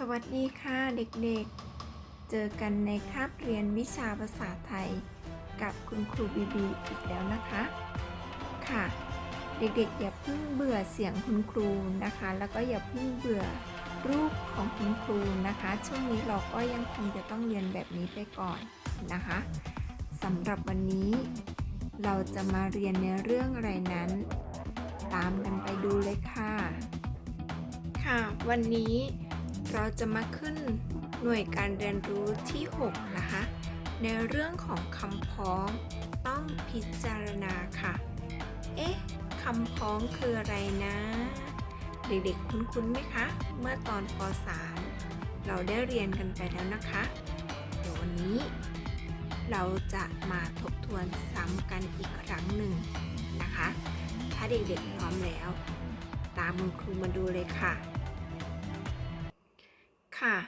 สวัสดีค่ะเด็กๆ เจอกันในคาบเรียนวิชาภาษาไทย กับคุณครูบีบีอีกแล้วนะคะ ค่ะ เด็กๆ อย่าเพิ่งเบื่อเสียงคุณครูนะคะ แล้วก็อย่าเพิ่งเบื่อรูปของคุณครูนะคะ ช่วงนี้เราก็ยังคงจะต้องเรียนแบบนี้ไปก่อนนะคะสำหรับวันนี้ เราจะมาเรียนในเรื่องอะไรนั้น ตามกันไปดูเลยค่ะ ค่ะ วันนี้ เราจะมาขึ้นหน่วยการเรียนรู้ที่ 6 นะคะ ในเรื่องของคำพ้องต้องพิจารณาค่ะ เอ๊ะคำพ้องคืออะไรนะ เด็กๆคุ้นๆไหมคะ เมื่อตอนป .3 เราได้เรียนกันไปแล้วนะคะเดี๋ยววันนี้ เราจะมาทบทวนซ้ำกันอีกครั้งหนึ่งนะคะ ถ้าเด็กๆพร้อมแล้ว ตามคุณครูมาดูเลยค่ะ ค่ะ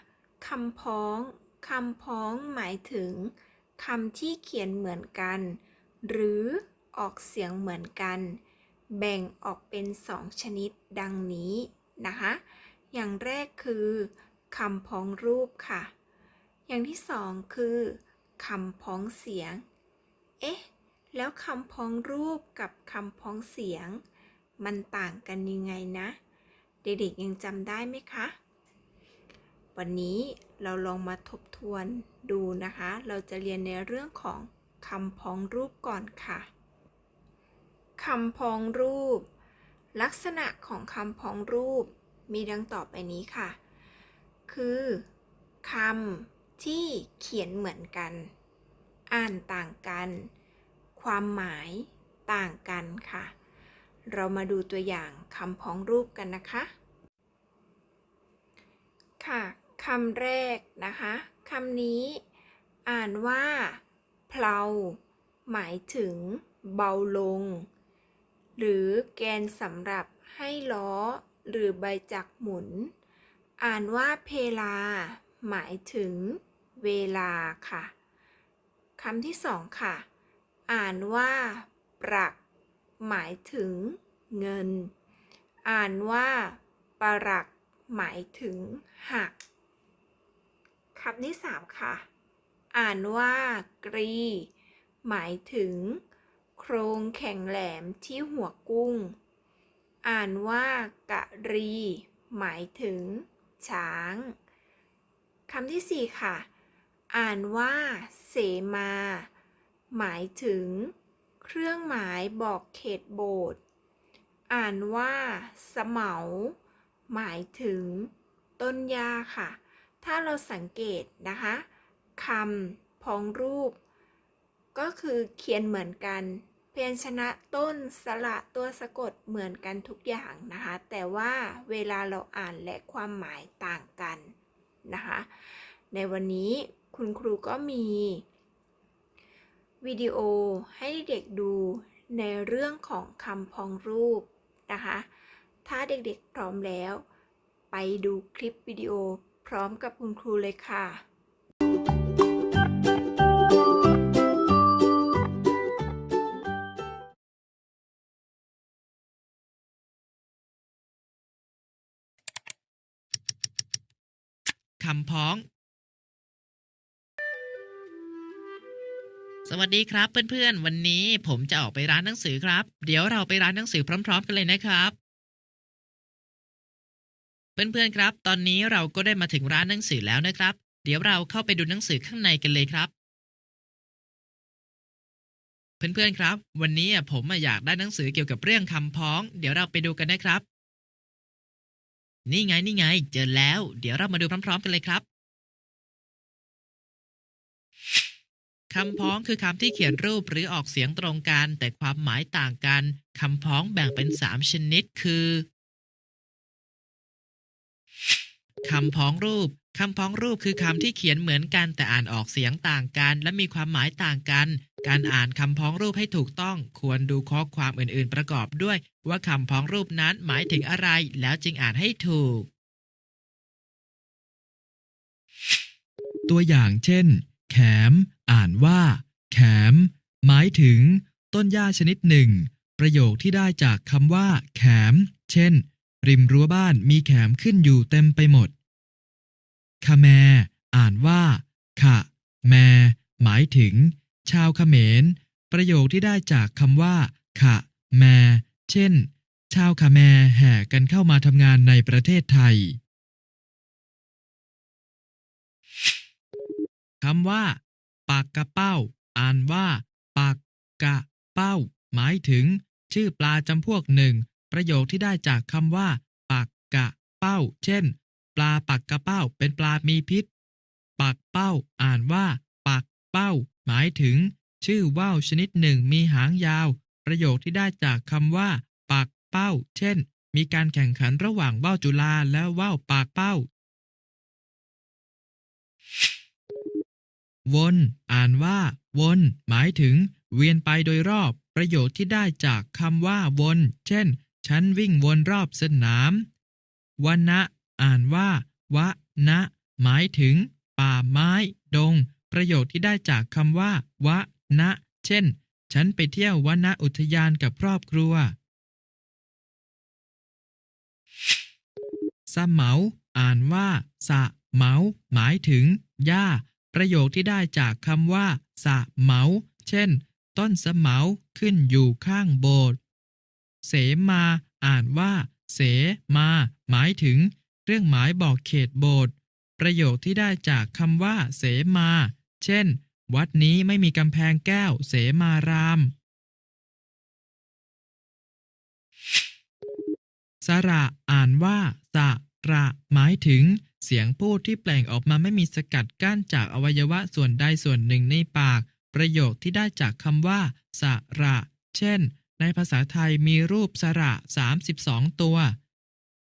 คำพ้องคำพ้องหมายถึงคำที่เขียนเหมือนกัน หรือออกเสียงเหมือนกัน แบ่งออกเป็นสองชนิดดังนี้นะคะ อย่างแรกคือคำพ้องรูปค่ะ อย่างที่สองคือคำพ้องเสียง เอ๊ะ แล้วคำพ้องรูปกับคำพ้องเสียง มันต่างกันยังไงนะ เด็กๆยังจำได้ไหมคะ วันนี้เราลองมาทบทวนดูนะคะ เราจะเรียนในเรื่องของคำพ้องรูปก่อนค่ะคำพ้องรูป ลักษณะของคำพ้องรูปมีดังต่อไปนี้ค่ะ คือคำที่เขียนเหมือนกัน อ่านต่างกัน ความหมายต่างกันค่ะ เรามาดูตัวอย่างคำพ้องรูปกันนะคะ ค่ะ คำแรกนะคะคำนี้อ่านว่าเพลาหมายถึงเบาลง หรือแกนสำหรับให้ล้อหรือใบจักรหมุน อ่านว่าเพลา หมายถึงเวลาค่ะคำที่สองค่ะ อ่านว่าปรัก หมายถึงเงิน อ่านว่าปรัก หมายถึงหัก คำที่สามค่ะ อ่านว่ากรี หมายถึง โครงแข็งแหลมที่หัวกุ้ง อ่านว่ากะรี หมายถึง ช้างคำที่สี่ค่ะ อ่านว่า เสมา หมายถึง เครื่องหมายบอกเขตโบสถ์อ่านว่าสเหมาหมายถึง ต้นหญ้าค่ะ ถ้าเราสังเกตนะคะคำพ้องรูป ก็คือเขียนเหมือนกัน เพียญชนะต้นสระตัวสะกดเหมือนกันทุกอย่างนะคะ แต่ว่าเวลาเราอ่านและความหมายต่างกันนะคะ ในวันนี้คุณครูก็มีวิดีโอให้เด็กดูในเรื่องของคำพ้องรูปนะคะ ถ้าเด็กๆพร้อมแล้ว ไปดูคลิปวิดีโอ พร้อมกับคุณครูเลยค่ะ คำพ้อง สวัสดีครับเพื่อนๆ วันนี้ผมจะออกไปร้านหนังสือครับ เดี๋ยวเราไปร้านหนังสือพร้อม ๆ กันเลยนะครับ เพื่อนๆครับ ตอนนี้เราก็ได้มาถึงร้านหนังสือแล้วนะครับ เดี๋ยวเราเข้าไปดูหนังสือข้างในกันเลยครับ เพื่อนๆครับ วันนี้ผมอะอยากได้หนังสือเกี่ยวกับเรื่องคำพ้อง เดี๋ยวเราไปดูกันนะครับ นี่ไงนี่ไง เจอแล้ว เดี๋ยวเรามาดูพร้อม ๆ กันเลยครับคำพ้องคือคำที่เขียนรูปหรือออกเสียงตรงกัน แต่ความหมายต่างกัน คำพ้องแบ่งเป็น 3 ชนิด คือ คำพ้องรูปคำพ้องรูปคือคำที่เขียนเหมือนกันแต่อ่านออกเสียงต่างกัน และมีความหมายต่างกัน การอ่านคำพ้องรูปให้ถูกต้อง ควรดูข้อความอื่นๆประกอบด้วย ว่าคำพ้องรูปนั้นหมายถึงอะไร แล้วจึงอ่านให้ถูก ตัวอย่างเช่น แขม อ่านว่า แขม หมายถึง ต้นหญ้าชนิดหนึ่ง ประโยคที่ได้จากคำว่า แขม เช่น ริมรั้วบ้านมีแขมขึ้นอยู่เต็มไปหมดคาแมอ่านว่าขะแมหมายถึง ชาวเขมร ประโยคที่ได้จากคำว่าขะแมเช่น ชาวคาแมแห่กันเข้ามาทำงานในประเทศไทยคำว่า ปากกระเป้า อ่านว่า ปากกะเป้า หมายถึง ชื่อปลาจำพวกหนึ่ง ประโยคที่ได้จากคำว่าปากกะเป้า เช่น ปลาปักกะเป้า เป็นปลามีพิษ ปากเป้าอ่านว่าปากเป้า หมายถึง ชื่อว่าวชนิดหนึ่งมีหางยาว ประโยคที่ได้จากคำว่าปากเป้า เช่น มีการแข่งขันระหว่างว่าวจุฬาและว่าวปากเป้า วน อ่านว่า วน หมายถึง เวียนไปโดยรอบ ประโยชน์ที่ได้จากคำว่าวน เช่น ฉันวิ่งวนรอบสนามวันนะอ่านว่าวะนะ หมายถึง ป่าไม้ ดง ประโยชน์ที่ได้จากคำว่าวะนะ เช่น ฉันไปเที่ยววนะอุทยานกับครอบครัวสะเมาอ่านว่า สะเมา หมายถึง หญ้า ประโยคที่ได้จากคำว่า สะเมา เช่น ต้นสะเมาขึ้นอยู่ข้างโบสถ์ เสมา อ่านว่า เสมา หมายถึง เครื่องหมายบอกเขตโบสถ์ประโยคที่ได้จากคำว่า เสมา เช่น วัดนี้ไม่มีกำแพงแก้ว เสมาราม สระ อ่านว่า สะระ หมายถึง เสียงพูดที่แปลงออกมาไม่มีสกัดกั้นจากอวัยวะส่วนใดส่วนหนึ่งในปาก ประโยคที่ได้จากคำว่า สระ เช่น ในภาษาไทยมีรูปสระ32ตัว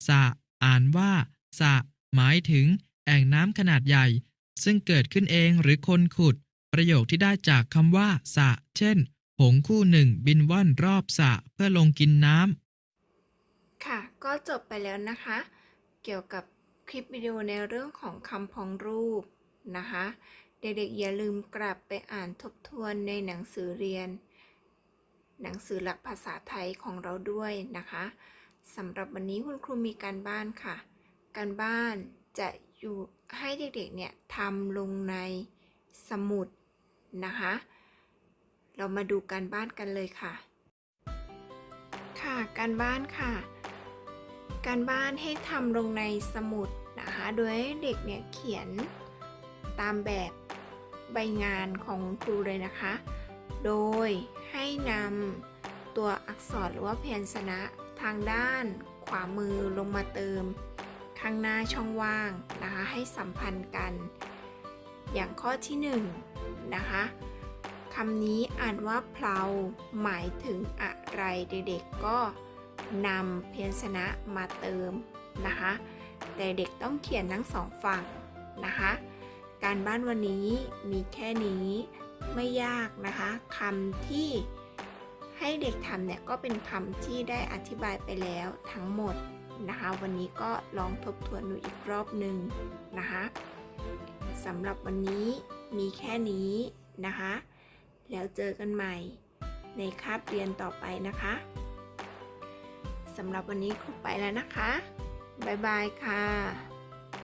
สะ อ่านว่า สะ หมายถึง แอ่งน้ำขนาดใหญ่ ซึ่งเกิดขึ้นเองหรือคนขุด ประโยคที่ได้จากคำว่า สะ เช่น หงคู่หนึ่งบินว่อนรอบสระเพื่อลงกินน้ำ ค่ะ ก็จบไปแล้วนะคะ เกี่ยวกับคลิปวิดีโอในเรื่องของคำพ้องรูปนะคะ เด็กๆอย่าลืมกลับไปอ่านทบทวนในหนังสือเรียน หนังสือหลักภาษาไทยของเราด้วยนะคะสำหรับวันนี้คุณครูมีการบ้านค่ะ การบ้านจะอยู่ให้เด็กๆเนี่ยทำลงในสมุดนะคะ เรามาดูการบ้านกันเลยค่ะ ค่ะการบ้านค่ะ การบ้านให้ทำลงในสมุดนะคะ โดยเด็กเนี่ยเขียนตามแบบใบงานของคุณครูเลยนะคะ โดย ให้นำตัวอักษรหรือว่าพยัญชนะทางด้านขวามือลงมาเติม ข้างหน้าช่องว่างนะคะให้สัมพันธ์กัน อย่างข้อที่หนึ่งนะคะคำนี้อ่านว่าเพลาหมายถึงอะไรเด็กๆก็นำเพียัญชนะมาเติมนะคะ แต่เด็กต้องเขียนทั้งสองฝั่งนะคะ การบ้านวันนี้มีแค่นี้ ไม่ยากนะคะคำที่ให้เด็กทำเนี่ยก็เป็นคำที่ได้อธิบายไปแล้วทั้งหมดนะคะ วันนี้ก็ลองทบทวนดูอีกรอบหนึ่งนะคะสำหรับวันนี้มีแค่นี้นะคะ แล้วเจอกันใหม่ในคาบเรียนต่อไปนะคะสำหรับวันนี้ครูไปแล้วนะคะ บ๊ายบายค่ะ